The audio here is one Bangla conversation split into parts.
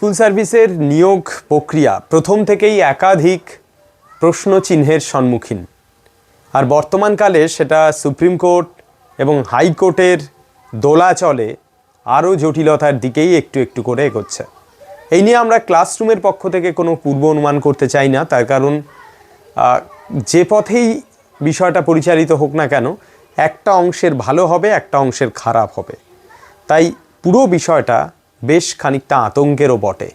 স্কুল সার্ভিসের নিয়োগ প্রক্রিয়া প্রথম থেকেই একাধিক প্রশ্ন চিহ্নের সম্মুখীন। আর বর্তমানকালে সেটা সুপ্রিম কোর্ট এবং হাইকোর্টের দোলাচলে আরও জটিলতার দিকেই একটু একটু করে এগোচ্ছে। এই নিয়ে আমরা ক্লাসরুমের পক্ষ থেকে কোনো পূর্ব অনুমান করতে চাই না, তার কারণ যে পথেই বিষয়টা পরিচালিত হোক না কেন, একটা অংশের ভালো হবে, একটা অংশের খারাপ হবে। তাই পুরো বিষয়টা বেশ খানিকটা আতঙ্কেরও বটে।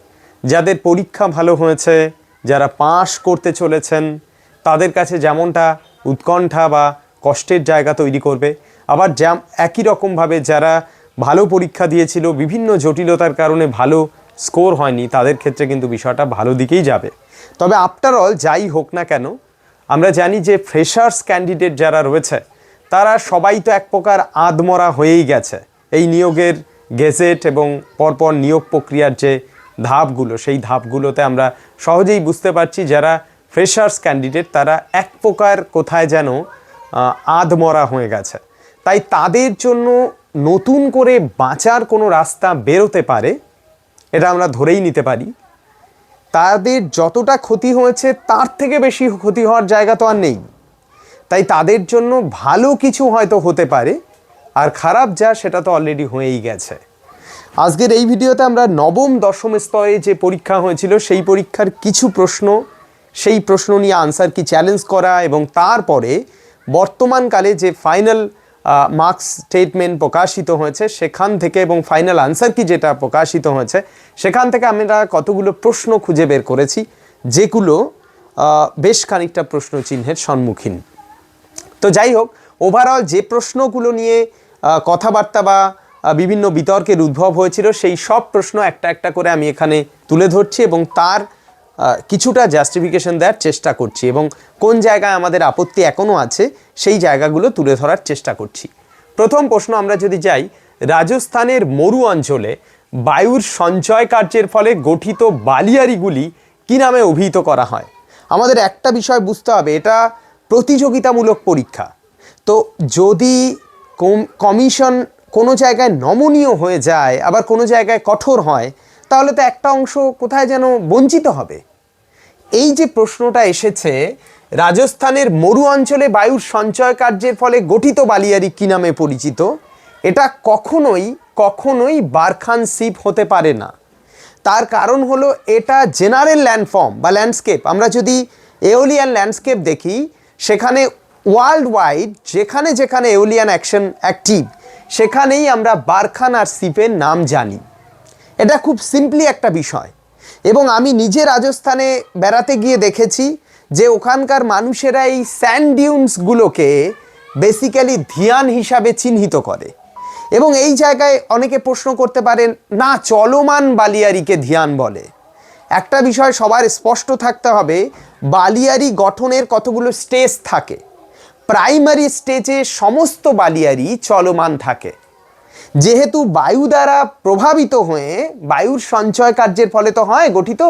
যাদের পরীক্ষা ভালো হয়েছে, যারা পাশ করতে চলেছেন, তাদের কাছে যেমনটা উৎকণ্ঠা বা কষ্টের জায়গা তৈরি করবে, আবার যেম একই রকমভাবে যারা ভালো পরীক্ষা দিয়েছিল, বিভিন্ন জটিলতার কারণে ভালো স্কোর হয়নি, তাদের ক্ষেত্রে কিন্তু বিষয়টা ভালো দিকেই যাবে। তবে আফটার অল যাই হোক না কেন, আমরা জানি যে ফ্রেশার্স ক্যান্ডিডেট যারা রয়েছে, তারা সবাই তো এক প্রকার আদমরা হয়েই গেছে। এই নিয়োগের গেজেট এবং পরপর নিয়োগ প্রক্রিয়ার যে ধাপগুলো, সেই ধাপগুলোতে আমরা সহজেই বুঝতে পারছি যারা ফ্রেশার্স ক্যান্ডিডেট তারা এক প্রকার কোথায় যেন আধমরা হয়ে গেছে। তাই তাদের জন্য নতুন করে বাঁচার কোনো রাস্তা বেরোতে পারে, এটা আমরা ধরেই নিতে পারি। তাদের যতটা ক্ষতি হয়েছে, তার থেকে বেশি ক্ষতি হওয়ার জায়গা তো আর নেই। তাই তাদের জন্য ভালো কিছু হয়তো হতে পারে। আর খারাপ যা, সেটা তো অলরেডি হয়েই গেছে। আজকের এই ভিডিওতে আমরা নবম, দশম স্তরে যে পরীক্ষা হয়েছিল, সেই পরীক্ষার কিছু প্রশ্ন, সেই প্রশ্ন নিয়ে আনসার কি চ্যালেঞ্জ করা এবং তারপরে বর্তমানকালে যে ফাইনাল মার্কস স্টেটমেন্ট প্রকাশিত হয়েছে, সেখান থেকে এবং ফাইনাল আনসার কি যেটা প্রকাশিত হয়েছে, সেখান থেকে আমরা কতগুলো প্রশ্ন খুঁজে বের করেছি, যেগুলো বেশ খানিকটা প্রশ্ন চিহ্নের সম্মুখীন। তো যাই হোক ওভারঅল যে প্রশ্নগুলো নিয়ে কথাবার্তা বা বিভিন্ন বিতর্কের উদ্ভব হয়েছিল, সেই সব প্রশ্ন একটা একটা করে আমি এখানে তুলে ধরছি এবং তার কিছুটা জাস্টিফিকেশন দেওয়ার চেষ্টা করছি এবং কোন জায়গায় আমাদের আপত্তি এখনও আছে, সেই জায়গাগুলো তুলে ধরার চেষ্টা করছি। প্রথম প্রশ্ন আমরা যদি যাই, রাজস্থানের মরু অঞ্চলে বায়ুর সঞ্চয় কার্যের ফলে গঠিত বালিয়ারিগুলি কী নামে অভিহিত করা হয়? আমাদের একটা বিষয় বুঝতে হবে, এটা প্রতিযোগিতামূলক পরীক্ষা। তো যদি কমিশন কোনো জায়গায় নমনীয় হয়ে যায়, আবার কোনো জায়গায় কঠোর হয়, তাহলে তো একটা অংশ কোথায় যেন বঞ্চিত হবে? এই যে প্রশ্নটা এসেছে, রাজস্থানের মরু অঞ্চলে বায়ুর সঞ্চয় কার্যের ফলে গঠিত বালিয়ারি কি নামে পরিচিত? এটা কখনোই কখনোই বারখান সিপ হতে পারে না। তার কারণ হলো এটা জেনারেল ল্যান্ডফর্ম বা ল্যান্ডস্কেপ আমরা যদি এওলিয়ান ল্যান্ডস্কেপ দেখি, সেখানে ওয়ার্ল্ড ওয়াইড যেখানে যেখানে এওলিয়ান অ্যাকশন অ্যাক্টিভ, সেখানেই আমরা বারখান আর সিপের নাম জানি। এটা খুব সিম্পলি একটা বিষয়। এবং আমি নিজে রাজস্থানে বেড়াতে গিয়ে দেখেছি যে ওখানকার মানুষেরা এই স্যান্ড বেসিক্যালি ধিয়ান হিসাবে চিহ্নিত করে। এবং এই জায়গায় অনেকে প্রশ্ন করতে পারেন, না, চলমান বালিয়ারিকে ধিয়ান বলে? একটা বিষয় সবার স্পষ্ট থাকতে হবে, বালিয়ারি গঠনের কতগুলো স্টেজ থাকে। প্রাইমারি স্টেজে সমস্ত বালিয়ারি চলমান থাকে। যেহেতু বায়ু দ্বারা প্রভাবিত হয়ে বায়ুর সঞ্চয় কার্যের ফলে তো হয় গঠিত,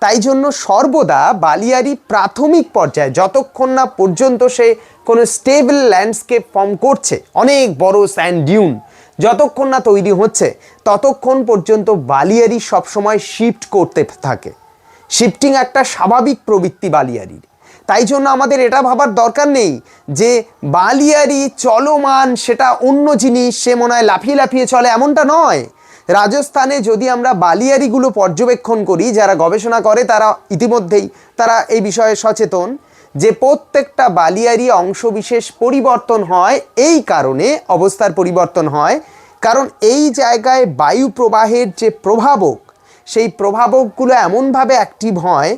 তাই জন্য সর্বদা বালিয়ারি প্রাথমিক পর্যায়ে যতক্ষণ না পর্যন্ত সে কোনো স্টেবল ল্যান্ডস্কেপ ফর্ম করছে, অনেক বড় স্যান্ড ডিউন, যতক্ষণ না তৈরি হচ্ছে, ততক্ষণ পর্যন্ত বালিয়ারি সবসময় শিফট করতে থাকে। শিফটিং একটা স্বাভাবিক প্রবৃত্তি বালিয়ারির। তাই জন্য আমাদের এটা ভাবার দরকার নেই যে বালিয়ারি চলমান সেটা অন্য জিনিস, সে মনে হয় লাফিয়ে লাফিয়ে চলে, এমনটা নয়। রাজস্থানে যদি আমরা বালিয়ারিগুলো পর্যবেক্ষণ করি, যারা গবেষণা করে তারা ইতিমধ্যেই, তারা এই বিষয়ে সচেতন যে প্রত্যেকটা বালিয়ারি অংশবিশেষ পরিবর্তন হয়, এই কারণে অবস্থার পরিবর্তন হয়। কারণ এই জায়গায় বায়ু প্রবাহের যে প্রভাবক, সেই প্রভাবকগুলো এমনভাবে অ্যাক্টিভ হয়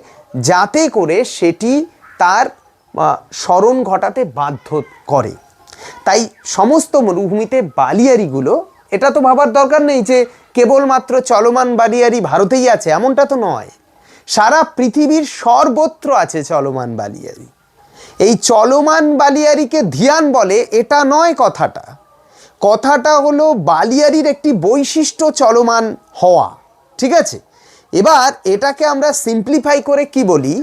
যাতে করে সেটি তার স্মরণ ঘটাতে বাধ্য করে। তাই সমস্ত মরুভূমিতে বালিয়ারিগুলো, এটা তো ভাবার দরকার নেই যে কেবলমাত্র চলমান বালিয়ারি ভারতেই আছে, এমনটা তো নয়। সারা পৃথিবীর সর্বত্র আছে চলমান বালিয়ারি। এই চলমান বালিয়ারিকে ধিয়ান বলে এটা নয় কথাটা। কথাটা হলো বালিয়ারির একটি বৈশিষ্ট্য চলমান হওয়া, ঠিক আছে? এবার এটাকে আমরা সিম্পলিফাই করে কি বলি?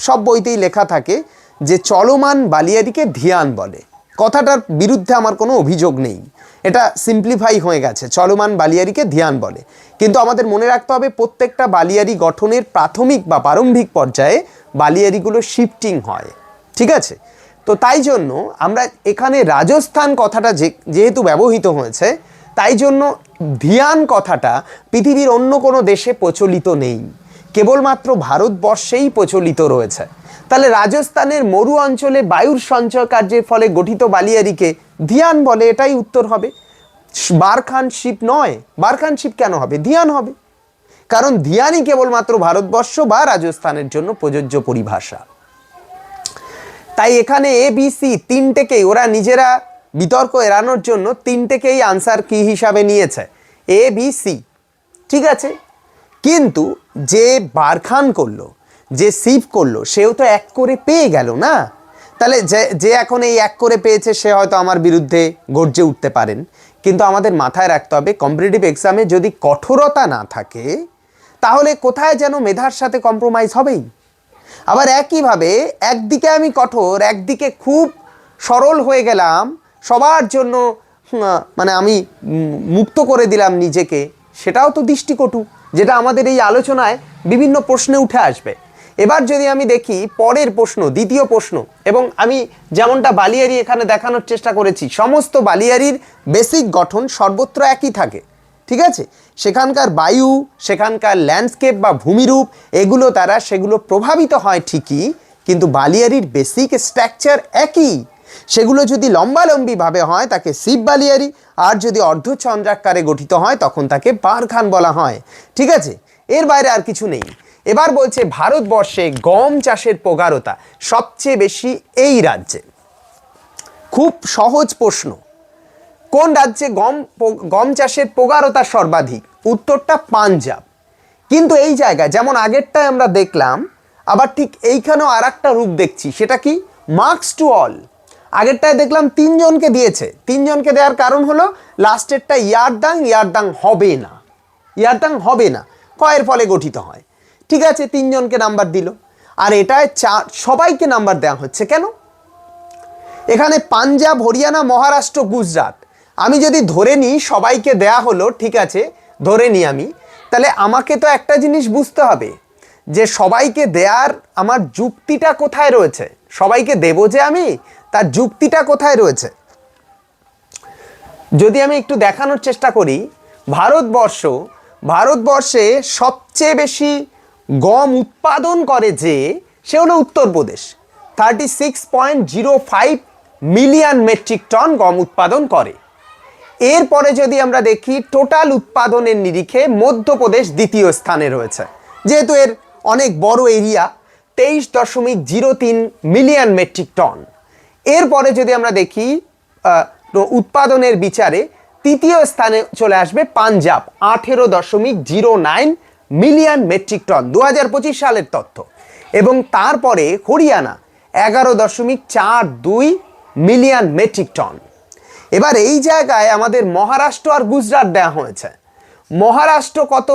সব বইতেই লেখা থাকে যে চলমান বালিয়ারিকে ধিয়ান বলে। কথাটার বিরুদ্ধে আমার কোনো অভিযোগ নেই। এটা সিম্পলিফাই হয়ে গেছে, চলমান বালিয়ারিকে ধ্যান বলে। কিন্তু আমাদের মনে রাখতে হবে প্রত্যেকটা বালিয়ারি গঠনের প্রাথমিক বা প্রারম্ভিক পর্যায়ে বালিয়ারিগুলো শিফটিং হয়। ঠিক আছে? তো তাই জন্য আমরা এখানে রাজস্থান কথাটা যে, যেহেতু ব্যবহৃত হয়েছে, তাই জন্য ধিয়ান কথাটা পৃথিবীর অন্য কোনো দেশে প্রচলিত নেই। কেবলমাত্র ভারতবর্ষেই প্রচলিত রয়েছে। তাহলে রাজস্থানের মরু অঞ্চলে বায়ুর সঞ্চয় কার্যের ফলে গঠিত বালিয়ারিকে ধিয়ান বলে এটাই উত্তর হবে। বারখান শিপ নয়, বারখান শিপ কেন হবে? ধিয়ান হবে। কারণ ধিয়ানই কেবলমাত্র ভারতবর্ষ বা রাজস্থানের জন্য প্রযোজ্য পরিভাষা। তাই এখানে এ বি সি তিনটেকেই ওরা নিজেরা বিতর্ক এড়ানোর জন্য তিনটেকেই আনসার কি হিসাবে নিয়েছে? এ বি সি ঠিক আছে? কিন্তু যে বারখান করল, যে সিভ করল, সেও তো এক করে পেয়ে গেল না? তাহলে যে যে এখন এই এক করে পেয়েছে, সে হয়তো আমার বিরুদ্ধে গর্জে উঠতে পারেন। কিন্তু আমাদের মাথায় রাখতে হবে কম্পিটিটিভ এক্সামে যদি কঠোরতা না থাকে, তাহলে কোথায় যেন মেধার সাথে কম্প্রোমাইজ হবেই? আবার একইভাবে, একদিকে আমি কঠোর, একদিকে খুব সরল হয়ে গেলাম, সবার জন্য মানে আমি মুক্ত করে দিলাম নিজেকে। সেটাও তো দৃষ্টিকটু, যেটা আমাদের এই আলোচনায় বিভিন্ন প্রশ্নে উঠে আসবে। এবার যদি আমি দেখি পরের প্রশ্ন, দ্বিতীয় প্রশ্ন, এবং আমি যেমনটা বালিয়ারি এখানে দেখানোর চেষ্টা করেছি, সমস্ত বালিয়ারির বেসিক গঠন সর্বত্র একই থাকে, ঠিক আছে? সেখানকার বায়ু, সেখানকার ল্যান্ডস্কেপ বা ভূমিরূপ, এগুলো দ্বারা সেগুলো প্রভাবিত হয় ঠিকই, কিন্তু বালিয়ারির বেসিক স্ট্রাকচার একই। সেগুলো যদি লম্বালম্বিভাবে হয়, তাকে শিব বালিয়ারি, আর যদি অর্ধচন্দ্রাকারে গঠিত হয়, তখন তাকে পারখান বলা হয়। ঠিক আছে? এর বাইরে আর কিছু নেই। এবার বলছে ভারতবর্ষে গম চাষের প্রগাঢ়তা সবচেয়ে বেশি এই রাজ্যে। খুব সহজ প্রশ্ন। কোন রাজ্যে গম গম চাষের প্রগাঢ়তা সর্বাধিক? উত্তরটা পাঞ্জাব। কিন্তু এই জায়গায়, যেমন আগেরটায় আমরা দেখলাম, আবার ঠিক এইখানেও আর রূপ দেখছি, সেটা কি? Marks to all. আগেরটায় দেখলাম তিনজনকে দিয়েছে। তিনজনকে দেওয়ার কারণ হলো লাস্টেরটা ইয়ারদাং ইয়ারদাং হবে না। ইয়ারদাং হবে না। কয়ের ফলে গঠিত হয়। ঠিক আছে, তিনজনকে নাম্বার দিল। আর এটায় চার, সবাইকে নাম্বার দেওয়া হচ্ছে। কেন? এখানে পাঞ্জাব, হরিয়ানা, মহারাষ্ট্র, গুজরাট। আমি যদি ধরে নিই, সবাইকে দেয়া হলো, ঠিক আছে, ধরে নিই আমি, তাহলে আমাকে তো একটা জিনিস বুঝতে হবে, যে সবাইকে দেয়ার আমার যুক্তিটা কোথায় রয়েছে? সবাইকে দেবো যে আমি তার যুক্তিটা কোথায় রয়েছে? যদি আমি একটু দেখানোর চেষ্টা করি, ভারতবর্ষ, ভারতবর্ষে সবচেয়ে বেশি গম উৎপাদন করে যে, সে হলো Uttar Pradesh. Thirty six point zero five million metric ton গম উৎপাদন করে। এরপরে যদি আমরা দেখি টোটাল উৎপাদনের নিরিখে মধ্যপ্রদেশ দ্বিতীয় স্থানে রয়েছে। যেহেতু এর অনেক বড় এরিয়া, তেইশ দশমিক জিরো তিন মিলিয়ন মেট্রিক টন এরপরে যদি আমরা দেখি উৎপাদনের বিচারে তৃতীয় স্থানে চলে আসবে পাঞ্জাব, আঠেরো দশমিক zero nine million metric ton দু হাজার পঁচিশ সালের তথ্য। এবং তারপরে হরিয়ানা, এগারো দশমিক চার দুই মিলিয়ন মেট্রিক টন। এবার এই জায়গায় আমাদের মহারাষ্ট্র আর গুজরাট দেওয়া হয়েছে। মহারাষ্ট্র কত?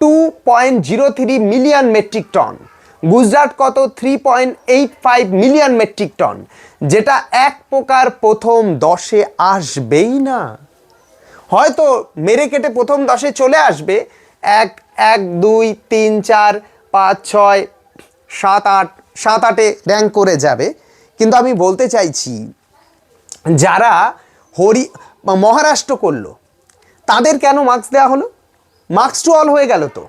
Two point zero three million metric ton. Gujarat কত? Three point eight five million metric ton. যেটা এক প্রকার প্রথম দশে আসবেই না। হয়তো মেরে কেটে প্রথম দশে চলে আসবে। এক এক, দুই, তিন, চার, পাঁচ, ছয়, সাত, আট, সাত, আটে র্যাঙ্ক করে যাবে। কিন্তু আমি বলতে চাইছি, যারা হরি, মহারাষ্ট্র করল, তাদের কেন মার্কস দেওয়া হলো? মার্কস টু অল হয়ে গেল তো।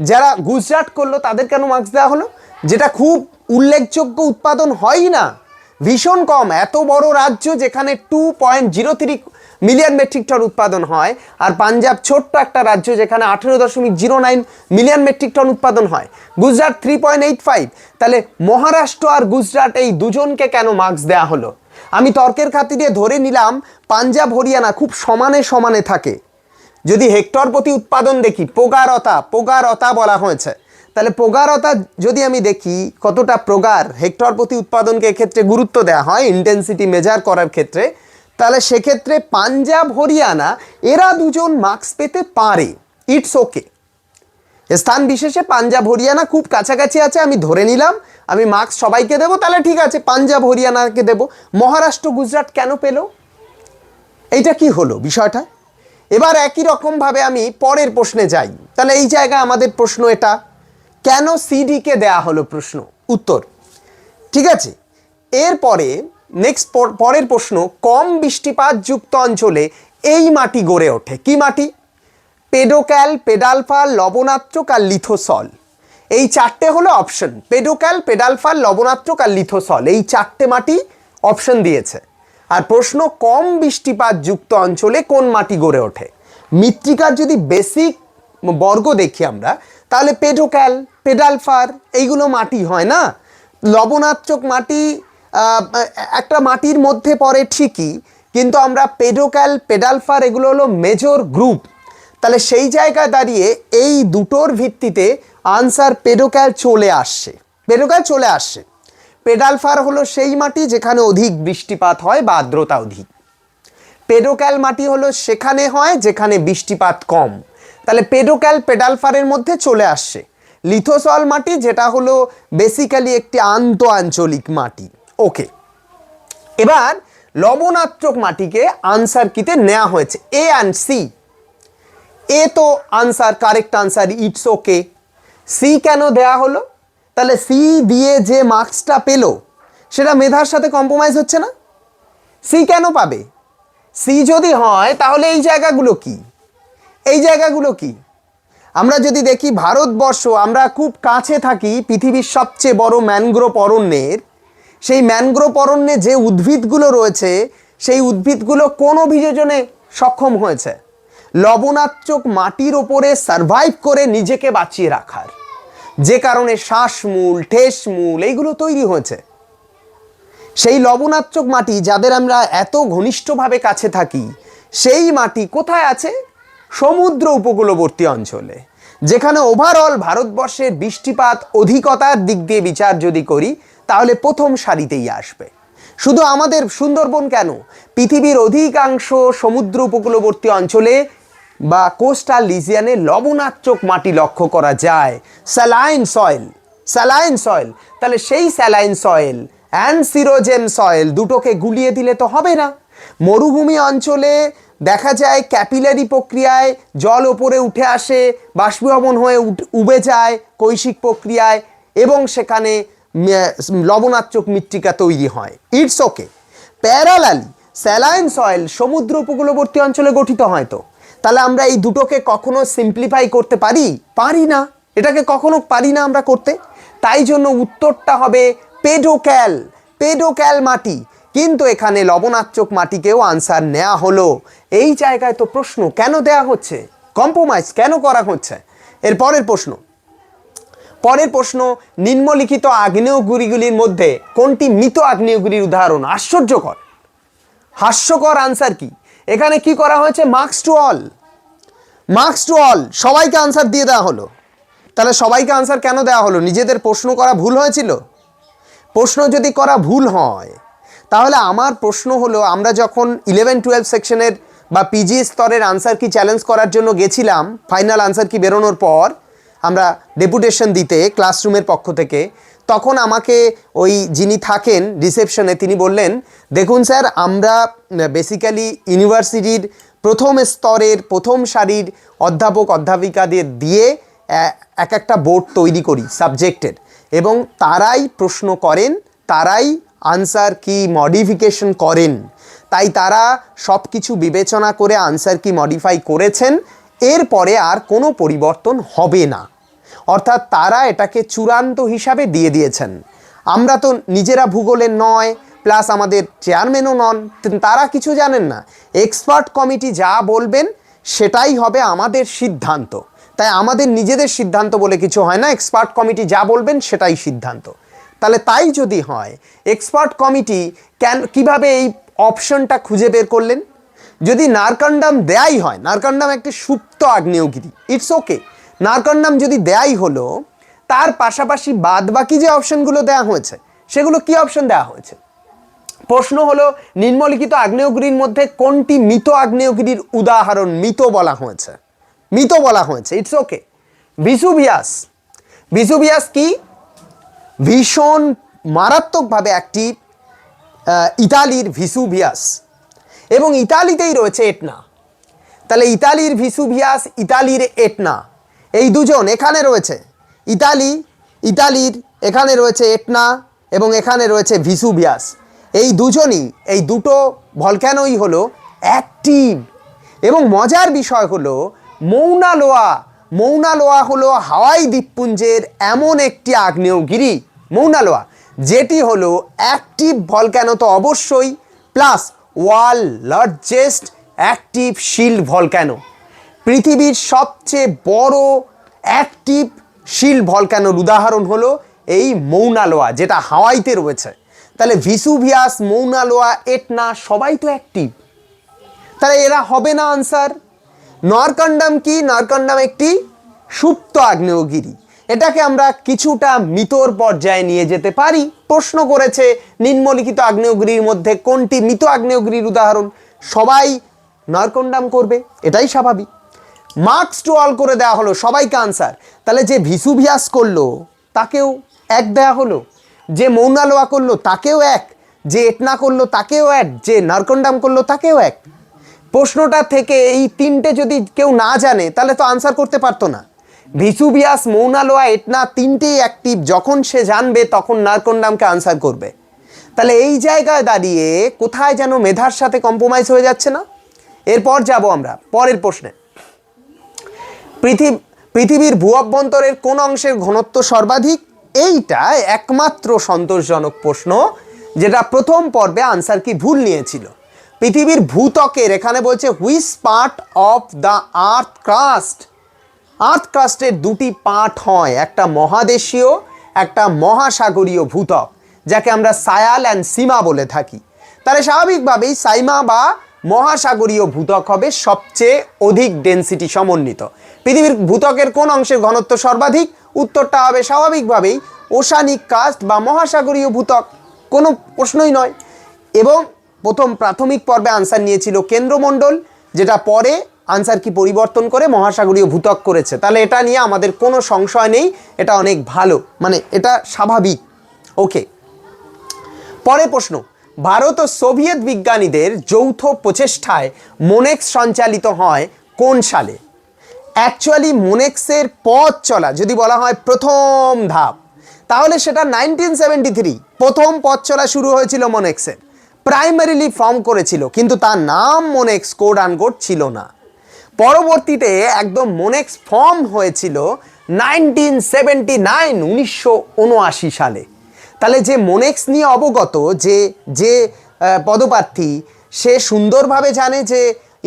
যারা গুজরাট করল, তাদের কেন মার্কস দেওয়া হলো? যেটা খুব উল্লেখযোগ্য উৎপাদন হয়ই না। ভীষণ কম, এত বড় রাজ্য যেখানে two point zero three million metric ton উৎপাদন হয়, আর পাঞ্জাব ছোট্ট একটা রাজ্য যেখানে আঠেরো দশমিক zero nine million metric ton উৎপাদন হয়। Gujarat three point eight five তাহলে মহারাষ্ট্র আর গুজরাট এই দুজনকে কেন মার্কস দেওয়া হলো? আমি তর্কের খাতিরে ধরে নিলাম, পাঞ্জাব, হরিয়ানা খুব সমানে সমানে থাকে। যদি হেক্টর প্রতি উৎপাদন দেখি, পোগারতা পোগারতা বলা হয়েছে। তাহলে পোগারতা যদি আমি দেখি, কতটা প্রগার হেক্টর প্রতি উৎপাদনকে এক্ষেত্রে গুরুত্ব দেওয়া হয় ইন্টেন্সিটি মেজার করার ক্ষেত্রে, তাহলে সেক্ষেত্রে পাঞ্জাব, হরিয়ানা, এরা দুজন মার্কস পেতে পারে। ইটস ওকে স্থান বিশেষে পাঞ্জাব, হরিয়ানা খুব কাছাকাছি আছে, আমি ধরে নিলাম, আমি মার্কস সবাইকে দেবো, তাহলে ঠিক আছে, পাঞ্জাব, হরিয়ানাকে দেবো। মহারাষ্ট্র, গুজরাট কেন পেল? এইটা কি হলো বিষয়টা? এবার একই রকমভাবে আমি পরের প্রশ্নে যাই। তাহলে এই জায়গায় আমাদের প্রশ্ন এটা। কেন সিডিকে দেয়া হলো প্রশ্ন? উত্তর। ঠিক আছে? এরপরে নেক্সট পরের প্রশ্ন, কম বৃষ্টিপাত যুক্ত অঞ্চলে এই মাটি গড়ে ওঠে। কি মাটি? পেডোক্যাল পেডালফাল লবণাত্মক আর লিথোসল। এই চারটে হলো অপশন পেডোক্যাল পেডালফাল লবণাত্মক আর লিথোসল। এই চারটে মাটি অপশন দিয়েছে। আর প্রশ্ন, কম বৃষ্টিপাত যুক্ত অঞ্চলে কোন মাটি গড়ে ওঠে? মৃত্তিকার যদি বেসিক বর্গ দেখি আমরা, তাহলে পেডোক্যাল পেডালফার এইগুলো মাটি হয় না? লবণাত্মক মাটি একটা মাটির মধ্যে পড়ে ঠিকই, কিন্তু আমরা পেডোক্যাল পেডালফার এগুলো হলো মেজর গ্রুপ। তাহলে সেই জায়গায় দাঁড়িয়ে এই দুটোর ভিত্তিতে আনসার পেডোক্যাল চলে আসছে। পেডোক্যাল চলে আসছে। পেডালফার হলো সেই মাটি যেখানে অধিক বৃষ্টিপাত হয় বা আর্দ্রতা অধিক। পেডোক্যাল মাটি হলো সেখানে হয় যেখানে বৃষ্টিপাত কম। তাহলে পেডোক্যাল পেডালফারের মধ্যে চলে আসছে। লিথোসল মাটি, যেটা হলো বেসিক্যালি একটি আন্ত আঞ্চলিক মাটি। ওকে এবার লবণাত্মক মাটিকে আনসার কিতে নেওয়া হয়েছে? এ অ্যান্ড সি এ তো answer correct answer it's okay C কেন দেয়া হলো? তাহলে সি দিয়ে যে মার্কসটা পেল, সেটা মেধার সাথে কম্প্রোমাইজ হচ্ছে না? সি কেন পাবে? সি যদি হয়, তাহলে এই জায়গাগুলো কি? এই জায়গাগুলো কি? আমরা যদি দেখি ভারতবর্ষ, আমরা খুব কাছে থাকি পৃথিবীর সবচেয়ে বড় ম্যানগ্রোভ অরণ্যের সেই ম্যানগ্রোভ অরণ্যে যে উদ্ভিদগুলো রয়েছে, সেই উদ্ভিদগুলো কোন অভিযোজনে সক্ষম হয়েছে? লবণাত্মক মাটির ওপরে সারভাইভ করে নিজেকে বাঁচিয়ে রাখার। যে কারণে শ্বাসমূল, ঠেসমূল, এইগুলো তৈরি হয়েছে। সেই লবণাত্মক মাটি যাদের আমরা এত ঘনিষ্ঠভাবে কাছে থাকি, সেই মাটি কোথায় আছে? সমুদ্র উপকূলবর্তী অঞ্চলে, যেখানে ওভারঅল ভারতবর্ষের বৃষ্টিপাত অধিকতার দিক দিয়ে বিচার যদি করি, তাহলে প্রথম সারিতেই আসবে। শুধু আমাদের সুন্দরবন কেন? পৃথিবীর অধিকাংশ সমুদ্র উপকূলবর্তী অঞ্চলে বা কোস্টাল লিজিয়ানে লবণাত্মক মাটি লক্ষ্য করা যায়। স্যালাইন সয়েল স্যালাইন সয়েল, তাহলে সেই saline soil and sierozem soil দুটোকে গুলিয়ে দিলে তো হবে না। মরুভূমি অঞ্চলে দেখা যায় ক্যাপিলারি প্রক্রিয়ায় জল ওপরে উঠে আসে, বাষ্পীভবন হয়ে উবে যায় কৈশিক প্রক্রিয়ায় এবং সেখানে লবণাত্মক মৃত্তিকা তৈরি হয়। It's okay parallelly saline soil সমুদ্র উপকূলবর্তী অঞ্চলে গঠিত হয় তো। তাহলে আমরা এই দুটোকে কখনো সিম্পলিফাই করতে পারি? পারি না। এটাকে কখনো পারি না আমরা করতে। তাই জন্য উত্তরটা হবে পেডোক্যাল। পেডোক্যাল মাটি কিন্তু এখানে লবণাত্মক মাটিকেও আনসার নেওয়া হলো। এই জায়গায় তো প্রশ্ন, কেন দেয়া হচ্ছে? কম্প্রোমাইজ কেন করা হচ্ছে? এর পরের প্রশ্ন। পরের প্রশ্ন, নিম্নলিখিত আগ্নেয়গিরিগুলির মধ্যে কোনটি মৃত আগ্নেয়গিরির উদাহরণ আশ্চর্যকর? হাস্যকর আনসার কি? এখানে কি করা হয়েছে? Marks to all marks to all সবাইকে আনসার দিয়ে দেওয়া হলো। তাহলে সবাইকে আনসার কেন দেওয়া হলো? নিজেদের প্রশ্ন করা ভুল হয়েছিল? প্রশ্ন যদি করা ভুল হয় তাহলে আমার প্রশ্ন হলো, আমরা যখন ইলেভেন টুয়েলভ সেকশনের বা পিজি স্তরের আনসার কি চ্যালেঞ্জ করার জন্য গেছিলাম ফাইনাল আনসার কি বেরোনোর পর, আমরা ডেপুটেশন দিতে ক্লাসরুমের পক্ষ থেকে, তখন আমাকে ওই যিনি থাকেন রিসেপশনে তিনি বললেন, দেখুন স্যার আমরা বেসিক্যালি ইউনিভার্সিটির প্রথম স্তরের, প্রথম সারির অধ্যাপক অধ্যাপিকাদের দিয়ে এক একটা বোর্ড তৈরি করি সাবজেক্টের এবং তারাই প্রশ্ন করেন, তারাই আনসার কি মডিফিকেশন করেন, তাই তারা সব কিছু বিবেচনা করে আনসার কি মডিফাই করেছেন, এরপরে আর কোনো পরিবর্তন হবে না। অর্থাৎ তারা এটাকে চূড়ান্ত হিসাবে দিয়ে দিয়েছেন। আমরা তো নিজেরা ভূগোলের নয় প্লাস আমাদের চেয়ারম্যানও নন, তারা কিছু জানেন না। এক্সপার্ট কমিটি যা বলবেন, সেটাই হবে আমাদের সিদ্ধান্ত। তাই আমাদের নিজেদের সিদ্ধান্ত বলে কিছু হয় না এক্সপার্ট কমিটি যা বলবেন, সেটাই সিদ্ধান্ত। তাহলে তাই যদি হয় এক্সপার্ট কমিটি কেন, কীভাবে এই অপশনটা খুঁজে বের করলেন? যদি নারকান্ডাম দেয়াই হয়, নারকান্ডাম একটি সুপ্ত আগ্নেয়গিরি ইটস ওকে নারকান্ডাম যদি দেয়াই হলো, তার পাশাপাশি বাদ বাকি যে অপশনগুলো দেওয়া হয়েছে, সেগুলো কি অপশন দেওয়া হয়েছে? প্রশ্ন হলো, নিম্নলিখিত আগ্নেয়গিরির মধ্যে কোনটি মৃত আগ্নেয়গিরির উদাহরণ মৃত বলা হয়েছে? মৃত বলা হয়েছে ইটস ওকে ভিসুভিয়াস ভিসুভিয়াস কি? ভীষণ মারাত্মকভাবে একটি ইতালির ভিসুভিয়াস। এবং ইতালিতেই রয়েছে এটনা। তাহলে ইতালির ভিসুভিয়াস, ইতালির এটনা, এই দুজন এখানে রয়েছে। ইতালি, ইতালির, এখানে রয়েছে এটনা এবং এখানে রয়েছে ভিসুভিয়াস। এই দুজনই, এই দুটো ভলক্যানোই হলো অ্যাক্টিভ এবং মজার বিষয় হলো মৌনালোয়া মৌনালোয়া হলো হাওয়াই দ্বীপপুঞ্জের এমন একটি আগ্নেয়গিরি। মৌনালোয়া, যেটি হলো অ্যাক্টিভ ভলক্যানো তো অবশ্যই plus world largest active shield volcano পৃথিবীর সবচেয়ে বড় অ্যাক্টিভ শিল্ড ভলক্যানোর উদাহরণ হলো এই মৌনালোয়া, যেটা হাওয়াইতে রয়েছে। তাহলে ভিসুভিয়াস মৌনালোয়া এটনা সবাই তো অ্যাক্টিভ তাহলে এরা হবে না আনসার নরকন্ডাম কি? নরকন্ডাম একটি সুপ্ত আগ্নেয়গিরি। এটাকে আমরা কিছুটা মিতর পর্যায়ে নিয়ে যেতে পারি। প্রশ্ন করেছে নিম্নলিখিত আগ্নেয়গিরির মধ্যে কোনটি মৃত আগ্নেয়গিরির উদাহরণ? সবাই নরকন্ডাম করবে, এটাই স্বাভাবিক। মার্কস টু অল করে দেওয়া হলো, সবাইকে আনসার। তাহলে যে ভিসুভিয়াস করল, তাকেও এক দেয়া হলো। যে মৌনালোয়া করল, তাকেও এক। যে এটনা করল, তাকেও এক। যে নারকন্ডাম করল, তাকেও এক। প্রশ্নটা থেকে এই তিনটে যদি কেউ না জানে, তাহলে তো আনসার করতে পারতো না। ভিসুভিয়াস, মৌনালোয়া, এটনা তিনটেই অ্যাক্টিভ যখন সে জানবে, তখন নারকন্ডামকে আনসার করবে। তাহলে এই জায়গায় দাঁড়িয়ে কোথায় যেন মেধার সাথে কম্প্রোমাইজ হয়ে যাচ্ছে না? এরপর যাব আমরা, পরের প্রশ্নে। পৃথিবী পৃথিবীর ভূ অভ্যন্তরের কোন অংশের ঘনত্ব সর্বাধিক? এইটা একমাত্র সন্তোষজনক প্রশ্ন, যেটা প্রথম পর্বে আনসার কি ভুল নিয়েছিল। পৃথিবীর ভূতকের এখানে বলছে which part of the earth crust earth ক্রাস্টের দুটি পার্ট হয়, একটা মহাদেশীয়, একটা মহাসাগরীয় ভূতক যাকে আমরা সায়াল অ্যান্ড সীমা বলে থাকি। তাহলে স্বাভাবিকভাবেই সাইমা বা মহাসাগরীয় ভূতক হবে সবচেয়ে অধিক ডেনসিটি সমন্বিত। পৃথিবীর ভূতকের কোন অংশের ঘনত্ব সর্বাধিক? উত্তরটা হবে স্বাভাবিকভাবেই ওশানিক কাস্ট বা মহাসাগরীয় ভূতক কোনো প্রশ্নই নয়। এবং প্রথম প্রাথমিক পর্বে আনসার নিয়েছিল কেন্দ্রমণ্ডল, যেটা পরে আনসার কি পরিবর্তন করে মহাসাগরীয় ভূত্বক করেছে। তাহলে এটা নিয়ে আমাদের কোনো সংশয় নেই, এটা অনেক ভালো মানে এটা স্বাভাবিক। ওকে পরে প্রশ্ন, ভারত ও সোভিয়েত বিজ্ঞানীদের যৌথ প্রচেষ্টায় মোনেক্স সঞ্চালিত হয় কোন সালে? অ্যাকচুয়ালি মোনেক্সের পথ চলা, যদি বলা হয় প্রথম ধাপ, তাহলে সেটা নাইনটিন সেভেন্টি থ্রি প্রথম পথ চলা শুরু হয়েছিল মোনেক্সের প্রাইমারিলি ফর্ম করেছিল, কিন্তু তার নাম মোনেক্স কোড আনকোড ছিল না। পরবর্তীতে একদম মোনেক্স ফর্ম হয়েছিল নাইনটিন সেভেন্টি নাইন উনিশশো উনআশি সালে। তাহলে যে মোনেক্স নিয়ে অবগত, যে যে পদপ্রার্থী, সে সুন্দরভাবে জানে যে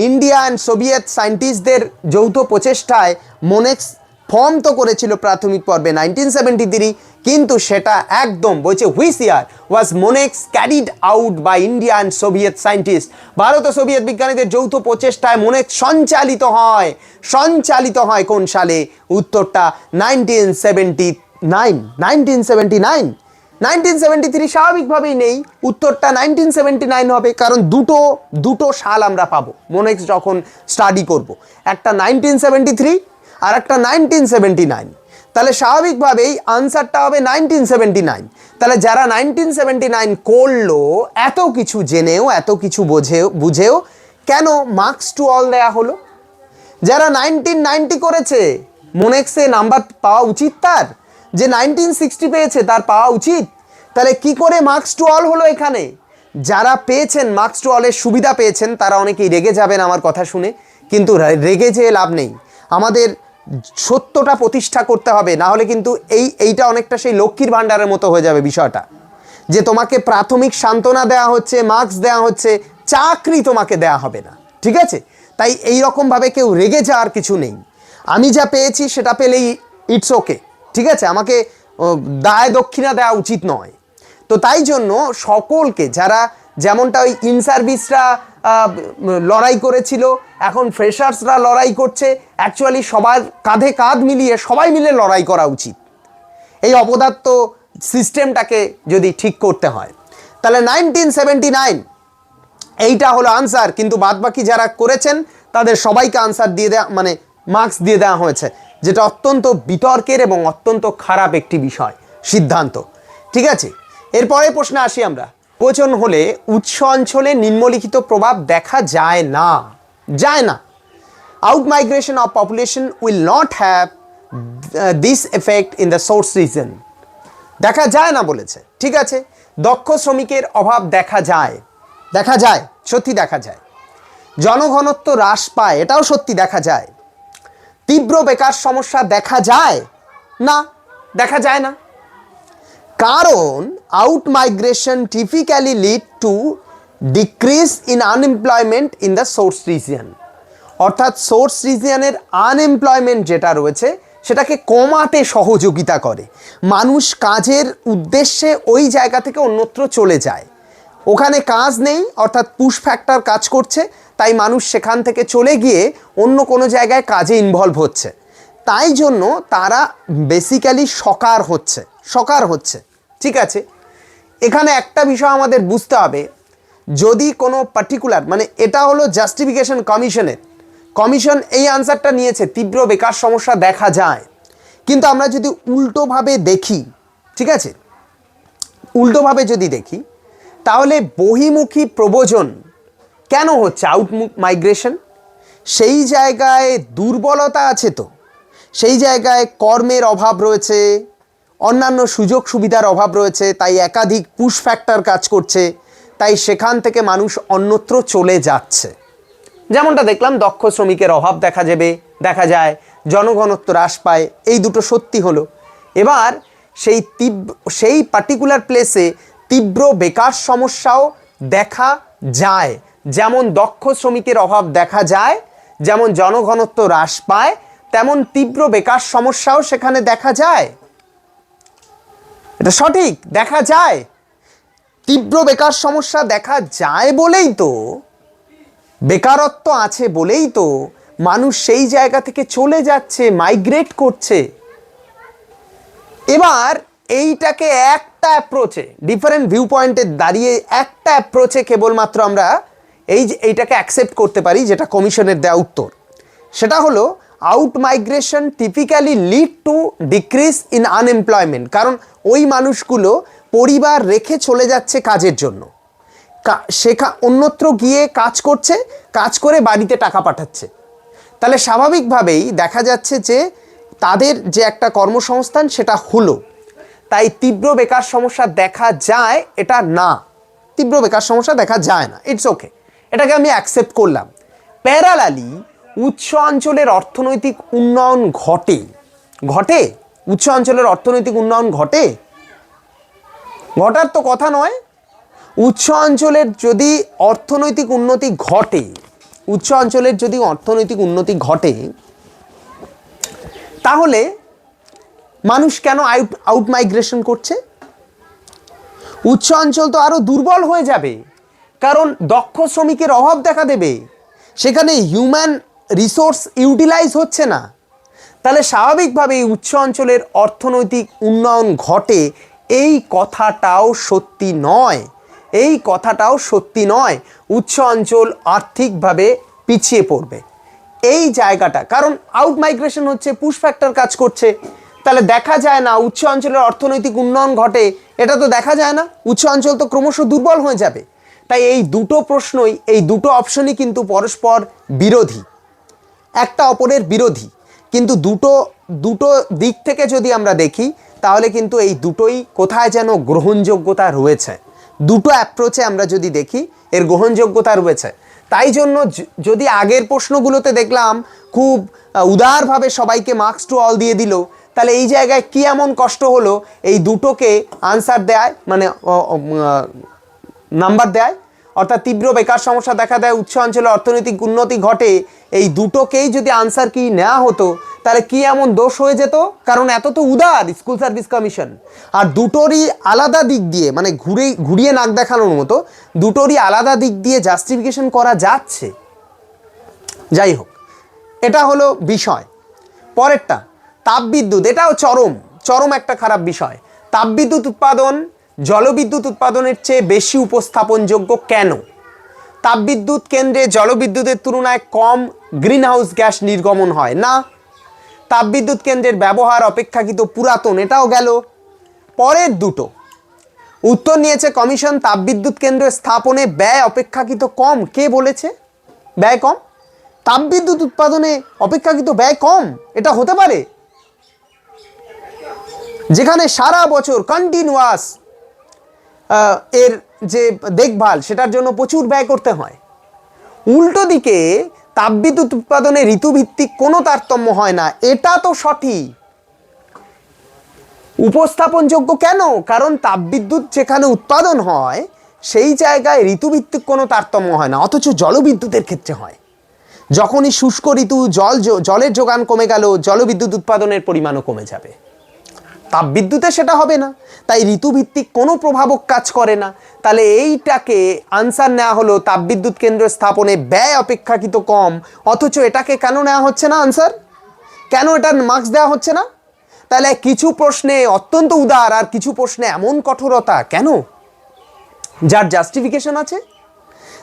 ইন্ডিয়া অ্যান্ড সোভিয়েত সায়েন্টিস্টদের যৌথ প্রচেষ্টায় মোনেক্স ফর্ম তো করেছিল প্রাথমিক পর্বে নাইনটিন সেভেন্টি থ্রি কিন্তু সেটা একদম, বলছে which year was MONEX carried out by Indian Soviet scientist Bharat O Soviet বিজ্ঞানীদের যৌথ প্রচেষ্টায় মোনেক্স সঞ্চালিত হয়। সঞ্চালিত হয় কোন সালে? উত্তরটা nineteen seventy nine nineteen seventy nine nineteen seventy three স্বাভাবিকভাবেই নেই, উত্তরটা নাইনটিন সেভেন্টি নাইন হবে, কারণ দুটো দুটো সাল আমরা পাবো মোনেক্স যখন স্টাডি করব। একটা নাইনটিন সেভেন্টি থ্রি আর একটা নাইনটিন সেভেন্টি নাইন তাহলে স্বাভাবিকভাবেই আনসারটা হবে নাইনটিন সেভেন্টি নাইন তাহলে যারা নাইনটিন সেভেন্টি নাইন করল, এত কিছু জেনেও, এত কিছু বোঝেও, বুঝেও কেন মার্কস টু অল দেয়া হলো? যারা নাইনটিন নাইনটি করেছে মোনেক্সে নাম্বার পাওয়া উচিত তার? যে নাইনটিন সিক্সটি পেয়েছে, তার পাওয়া উচিত? তাহলে কি করে মার্কস টু অল হলো এখানে? যারা পেয়েছেন মার্কস টু অলের সুবিধা পেয়েছেন, তারা অনেকেই রেগে যাবেন আমার কথা শুনে, কিন্তু রেগে যেয়ে লাভ নেই। আমাদের সত্যটা প্রতিষ্ঠা করতে হবে, না হলে কিন্তু এই, এইটা অনেকটা সেই লক্ষ্মীর ভাণ্ডারের মতো হয়ে যাবে বিষয়টা। যে তোমাকে প্রাথমিক সান্ত্বনা দেওয়া হচ্ছে মার্কস দেওয়া হচ্ছে, চাকরি তোমাকে দেওয়া হবে না, ঠিক আছে? তাই এই রকমভাবে কেউ রেগে যাওয়ার কিছু নেই। আমি যা পেয়েছি সেটা পেলেই ইটস ওকে ঠিক আছে? আমাকে দায় দক্ষিণা দেওয়া উচিত নয়। তো তাই জন্য সকলকে, যারা যেমনটা ওই ইন সার্ভিসরা লড়াই করেছিল, এখন ফ্রেশার্সরা লড়াই করছে অ্যাকচুয়ালি সবার কাঁধে কাঁধ মিলিয়ে সবাই মিলে লড়াই করা উচিত। এই অপদার্থ সিস্টেমটাকে যদি ঠিক করতে হয়। তাহলে নাইনটিন সেভেন্টি নাইন এইটা হলো আনসার কিন্তু বাদবাকি যারা করেছেন, তাদের সবাইকে আনসার দিয়ে দেওয়া মানে মার্কস দিয়ে দেওয়া হয়েছে। যেটা অত্যন্ত বিতর্কের এবং অত্যন্ত খারাপ একটি বিষয়, সিদ্ধান্ত। ঠিক আছে? এরপরে প্রশ্নে আসি আমরা। উপচন হলে উৎস অঞ্চলে নিম্নলিখিত প্রভাব দেখা যায় না। যায় না। Out migration of population will not have this effect in the source region দেখা যায় না বলেছে। ঠিক আছে? দক্ষ শ্রমিকের অভাব দেখা যায়। দেখা যায়। সত্যি দেখা যায়। জনঘনত্ব হ্রাস পায়, এটাও সত্যি দেখা যায়। তীব্র বেকার সমস্যা দেখা যায়? না। দেখা যায় না। কারণ out migration typically lead to decrease in unemployment in the source region অর্থাৎ সোর্স রিজিয়ানের আনএমপ্লয়মেন্ট যেটা রয়েছে, সেটাকে কমাতে সহযোগিতা করে। মানুষ কাজের উদ্দেশ্যে ওই জায়গা থেকে অন্যত্র চলে যায়। ওখানে কাজ নেই, অর্থাৎ পুশ ফ্যাক্টর কাজ করছে, তাই মানুষ সেখান থেকে চলে গিয়ে অন্য কোনো জায়গায় কাজে ইনভলভ হচ্ছে। তাই জন্য তারা বেসিক্যালি সকার হচ্ছে সকার হচ্ছে, ঠিক আছে? এখানে একটা বিষয় আমাদের বুঝতে হবে, যদি কোনো পার্টিকুলার মানে এটা হলো জাস্টিফিকেশন কমিশনের কমিশন এই আনসারটা নিয়েছে, তীব্র বেকার সমস্যা দেখা যায়। কিন্তু আমরা যদি উল্টোভাবে দেখি, ঠিক আছে? উল্টোভাবে যদি দেখি, তাহলে বহিমুখী প্রবজন কেন হচ্ছে? আউট মাইগ্রেশন সেই জায়গায় দুর্বলতা আছে তো। সেই জায়গায় কর্মের অভাব রয়েছে, অন্যান্য সুযোগ সুবিধার অভাব রয়েছে, তাই একাধিক পুশ ফ্যাক্টর কাজ করছে, তাই সেখান থেকে মানুষ অন্যত্র চলে যাচ্ছে। যেমনটা দেখলাম, দক্ষ শ্রমিকের অভাব দেখা যাবে, দেখা যায়, জনঘনত্ব হ্রাস পায়, এই দুটো সত্যি হলো। এবার সেই তীব্র, সেই পার্টিকুলার প্লেসে তীব্র বেকার সমস্যাও দেখা যায়। যেমন দক্ষ শ্রমিকের অভাব দেখা যায়, যেমন জনঘনত্ব হ্রাস পায় তেমন তীব্র বেকার সমস্যাও সেখানে দেখা যায়। এটা সঠিক, দেখা যায়। তীব্র বেকার সমস্যা দেখা যায় বলেই তো, বেকারত্ব আছে বলেই তো, মানুষ সেই জায়গা থেকে চলে যাচ্ছে মাইগ্রেট করছে। এবার এইটাকে একটা অ্যাপ্রোচে ডিফারেন্ট ভিউ পয়েন্টে দাঁড়িয়ে একটা অ্যাপ্রোচে কেবলমাত্র আমরা এই যে এইটাকে অ্যাকসেপ্ট করতে পারি, যেটা কমিশনের দেওয়া উত্তর। সেটা হলো out migration typically lead to decrease in unemployment কারণ ওই মানুষগুলো পরিবার রেখে চলে যাচ্ছে কাজের জন্য। শেখা, অন্যত্র গিয়ে কাজ করছে, কাজ করে বাড়িতে টাকা পাঠাচ্ছে। তাহলে স্বাভাবিকভাবেই দেখা যাচ্ছে যে তাদের যে একটা কর্মসংস্থান সেটা হলো। তাই তীব্র বেকার সমস্যা দেখা যায়, এটা না। তীব্র বেকার সমস্যা দেখা যায় না। ইটস ওকে এটাকে আমি অ্যাকসেপ্ট করলাম। প্যারালালি উচ্চ অঞ্চলের অর্থনৈতিক উন্নয়ন ঘটে। ঘটে? উচ্চ অঞ্চলের অর্থনৈতিক উন্নয়ন ঘটে? ঘটার তো কথা নয়। উচ্চ অঞ্চলের যদি অর্থনৈতিক উন্নতি ঘটে, উচ্চ অঞ্চলের যদি অর্থনৈতিক উন্নতি ঘটে, তাহলে মানুষ কেন আউট আউট মাইগ্রেশন করছে? উচ্চ অঞ্চল তো আরও দুর্বল হয়ে যাবে, কারণ দক্ষ শ্রমিকের অভাব দেখা দেবে। সেখানে হিউম্যান রিসোর্স ইউটিলাইজ হচ্ছে না। তাহলে স্বাভাবিকভাবেই উচ্চ অঞ্চলের অর্থনৈতিক উন্নয়ন ঘটে এই কথাটাও সত্যি নয়। এই কথাটাও সত্যি নয়, উচ্চ অঞ্চল আর্থিকভাবে পিছিয়ে পড়বে। এই জায়গাটা, কারণ আউট মাইগ্রেশন হচ্ছে পুশ ফ্যাক্টর কাজ করছে। তাহলে দেখা যায় না উচ্চ অঞ্চলের অর্থনৈতিক উন্নয়ন ঘটে, এটা তো দেখা যায় না। উচ্চ অঞ্চল তো ক্রমশ দুর্বল হয়ে যাবে। তাই এই দুটো প্রশ্নই, এই দুটো অপশনই কিন্তু পরস্পর বিরোধী। একটা অপরের বিরোধী। কিন্তু দুটো দুটো দিক থেকে যদি আমরা দেখি, তাহলে কিন্তু এই দুটোই কোথায় যেন গ্রহণযোগ্যতা রয়েছে। দুটো অ্যাপ্রোচে আমরা যদি দেখি, এর গ্রহণযোগ্যতা রয়েছে। তাই জন্য যদি আগের প্রশ্নগুলোতে দেখলাম, খুব উদারভাবে সবাইকে মার্কস টু অল দিয়ে দিল, তাহলে এই জায়গায় কি এমন কষ্ট হলো? এই দুটোকে আনসার দেয় মানে নাম্বার দেয় অর্থাৎ তীব্র বেকার সমস্যা দেখা দেয় উচ্চ অঞ্চলে অর্থনৈতিক উন্নতি ঘটে, এই দুটোকেই যদি আনসার কি নেওয়া হতো, তাহলে কি এমন দোষ হয়ে যেত? কারণ এত তো উদার স্কুল সার্ভিস কমিশন। আর দুটোরই আলাদা দিক দিয়ে মানে ঘুরে ঘুরিয়ে নাক দেখানোর মতো, দুটোরই আলাদা দিক দিয়ে জাস্টিফিকেশন করা যাচ্ছে। যাই হোক, এটা হলো বিষয়। পরেরটা, তাপবিদ্যুৎ এটাও চরম চরম একটা খারাপ বিষয়। তাপবিদ্যুৎ উৎপাদন জলবিদ্যুৎ উৎপাদনের চেয়ে বেশি উপস্থাপনযোগ্য কেন? তাপবিদ্যুৎ কেন্দ্রে জলবিদ্যুতের তুলনায় কম গ্রিনহাউস গ্যাস নির্গমন হয় না। তাপবিদ্যুৎ কেন্দ্রের ব্যবহার অপেক্ষাকৃত পুরাতন, এটাও গেল। পরের দুটো। উত্তর নিয়েছে কমিশন, তাপবিদ্যুৎ কেন্দ্র স্থাপনে ব্যয় অপেক্ষাকৃত কম। কে বলেছে? ব্যয় কম? তাপবিদ্যুৎ উৎপাদনে অপেক্ষাকৃত ব্যয় কম? এটা হতে পারে। যেখানে সারা বছর কন্টিনিউয়াস এর যে দেখভাল, সেটার জন্য প্রচুর ব্যয় করতে হয়। উল্টো দিকে, তাপবিদ্যুৎ উৎপাদনে ঋতুভিত্তিক কোনো তারতম্য হয় না। এটা তো সঠিক। উপস্থাপনযোগ্য কেন? কারণ তাপবিদ্যুৎ যেখানে উৎপাদন হয়, সেই জায়গায় ঋতুভিত্তিক কোনো তারতম্য হয় না, অথচ জলবিদ্যুতের ক্ষেত্রে হয়। যখনই শুষ্ক ঋতু, জল জলের যোগান কমে গেল, জলবিদ্যুৎ উৎপাদনের পরিমাণও কমে যাবে। তাপবিদ্যুতে সেটা হবে না। তাই ঋতুভিত্তিক কোনো প্রভাবক কাজ করে না। তাহলে এইটাকে আনসার নেওয়া হলো তাপবিদ্যুৎ কেন্দ্র স্থাপনে ব্যয় অপেক্ষাকৃত কম। অথচ এটাকে কেন নেওয়া হচ্ছে না আনসার কেন এটার মার্কস দেওয়া হচ্ছে না? তাহলে কিছু প্রশ্নে অত্যন্ত উদার আর কিছু প্রশ্নে এমন কঠোরতা কেন? যার জাস্টিফিকেশন আছে।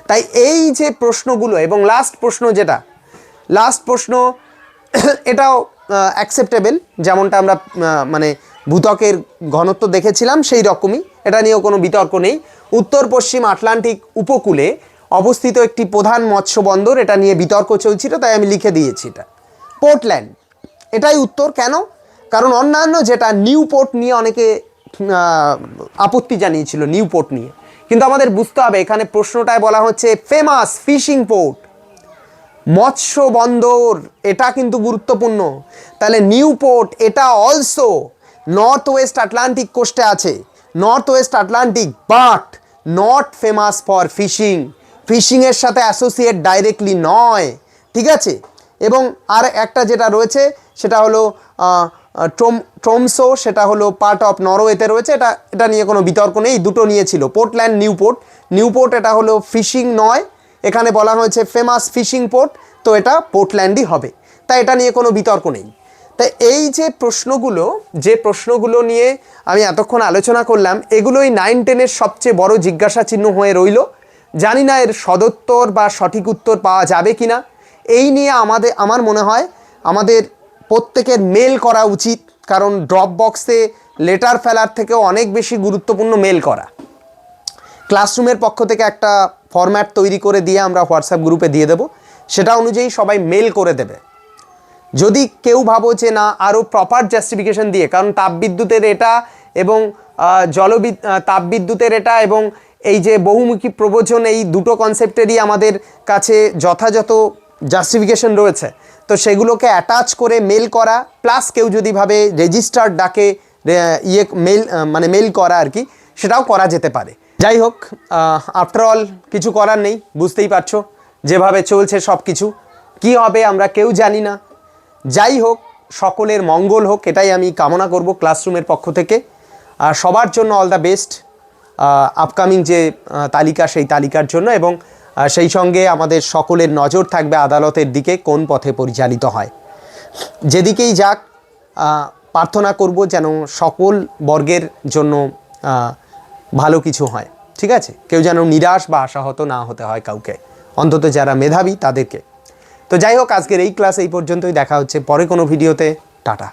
তাই এই যে প্রশ্নগুলো এবং লাস্ট প্রশ্ন যেটা লাস্ট প্রশ্ন, এটাও অ্যাকসেপ্টেবল যেমনটা আমরা মানে ভূতকের ঘনত্ব দেখেছিলাম, সেই রকমই। এটা নিয়েও কোনো বিতর্ক নেই। উত্তর, পশ্চিম আটলান্টিক উপকূলে অবস্থিত একটি প্রধান মৎস্য বন্দর এটা নিয়ে বিতর্ক চলছিল, তাই আমি লিখে দিয়েছি এটা। পোর্টল্যান্ড। এটাই উত্তর। কেন? কারণ অন্যান্য যেটা নিউ পোর্ট নিয়ে অনেকে আপত্তি জানিয়েছিল নিউ পোর্ট নিয়ে। কিন্তু আমাদের বুঝতে হবে, এখানে প্রশ্নটায় বলা হচ্ছে, ফেমাস ফিশিং পোর্ট। মৎস্য বন্দর এটা কিন্তু গুরুত্বপূর্ণ। তাহলে নিউ পোর্ট এটা অলসো নর্থ ওয়েস্ট আটলান্টিক কোস্টে আছে। North west Atlantic but not famous for fishing ফিশিংয়ের সাথে অ্যাসোসিয়েট ডাইরেক্টলি নয়। ঠিক আছে? এবং আর একটা যেটা রয়েছে, সেটা হলো ট্রোম, ট্রোমসো, সেটা হলো পার্ট অফ নরওয়েতে রয়েছে। এটা এটা নিয়ে কোনো বিতর্ক নেই দুটো নিয়েছিল পোর্টল্যান্ড নিউপোর্ট নিউপোর্ট এটা হলো ফিশিং নয়। এখানে বলা হয়েছে ফেমাস ফিশিং পোর্ট তো এটা পোর্টল্যান্ডই হবে। তাই এটা নিয়ে কোনো বিতর্ক নেই। তাই এই যে প্রশ্নগুলো যে প্রশ্নগুলো নিয়ে আমি এতক্ষণ আলোচনা করলাম, এগুলোই নাইন টেনের সবচেয়ে বড় জিজ্ঞাসা চিহ্ন হয়ে রইল। জানি না এর সদুত্তর বা সঠিক উত্তর পাওয়া যাবে কি না এই নিয়ে আমাদের, আমার মনে হয় আমাদের প্রত্যেকের মেল করা উচিত, কারণ ড্রপ বক্সে লেটার ফেলার থেকেও অনেক বেশি গুরুত্বপূর্ণ মেল করা। ক্লাসরুমের পক্ষ থেকে একটা ফরম্যাট তৈরি করে দিয়ে আমরা হোয়াটসঅ্যাপ গ্রুপে দিয়ে দেব। সেটা অনুযায়ী সবাই মেল করে দেবে। যদি কেউ ভাবো যে না আরও প্রপার জাস্টিফিকেশন দিয়ে, কারণ তাপবিদ্যুতের এটা এবং জলবিদ তাপবিদ্যুতের এটা এবং এই যে বহুমুখী প্রবচন, এই দুটো কনসেপ্টেরই আমাদের কাছে যথাযথ জাস্টিফিকেশন রয়েছে। তো সেগুলোকে অ্যাটাচ করে মেল করা প্লাস কেউ যদি ভাবে রেজিস্টার ডাকে ইয়ে মেল মানে মেল করা আর কি, সেটাও করা যেতে পারে। যাই হোক আফটার অল কিছু করার নেই, বুঝতেই পারছ, যেভাবে চলছে সব কিছু কী হবে আমরা কেউ জানি না। যাই হোক, সকলের মঙ্গল হোক, এটাই আমি কামনা করব ক্লাসরুমের পক্ষ থেকে। আর সবার জন্য অল দ্য বেস্ট আপকামিং যে তালিকা, সেই তালিকার জন্য এবং সেই সঙ্গে আমাদের সকলের নজর থাকবে আদালতের দিকে কোন পথে পরিচালিত হয়। যেদিকেই যাক প্রার্থনা করব যেন সকল বর্গের জন্য ভালো কিছু হয়। ঠিক আছে? কেউ যেন নিরাশ বা আশাহত না হতে হয় কাউকে। অন্তত যারা মেধাবী, তাদেরকে। তো যাই হোক আজকের এই ক্লাস এই পর্যন্তই। দেখা হচ্ছে পরে কোনো ভিডিওতে টাটা।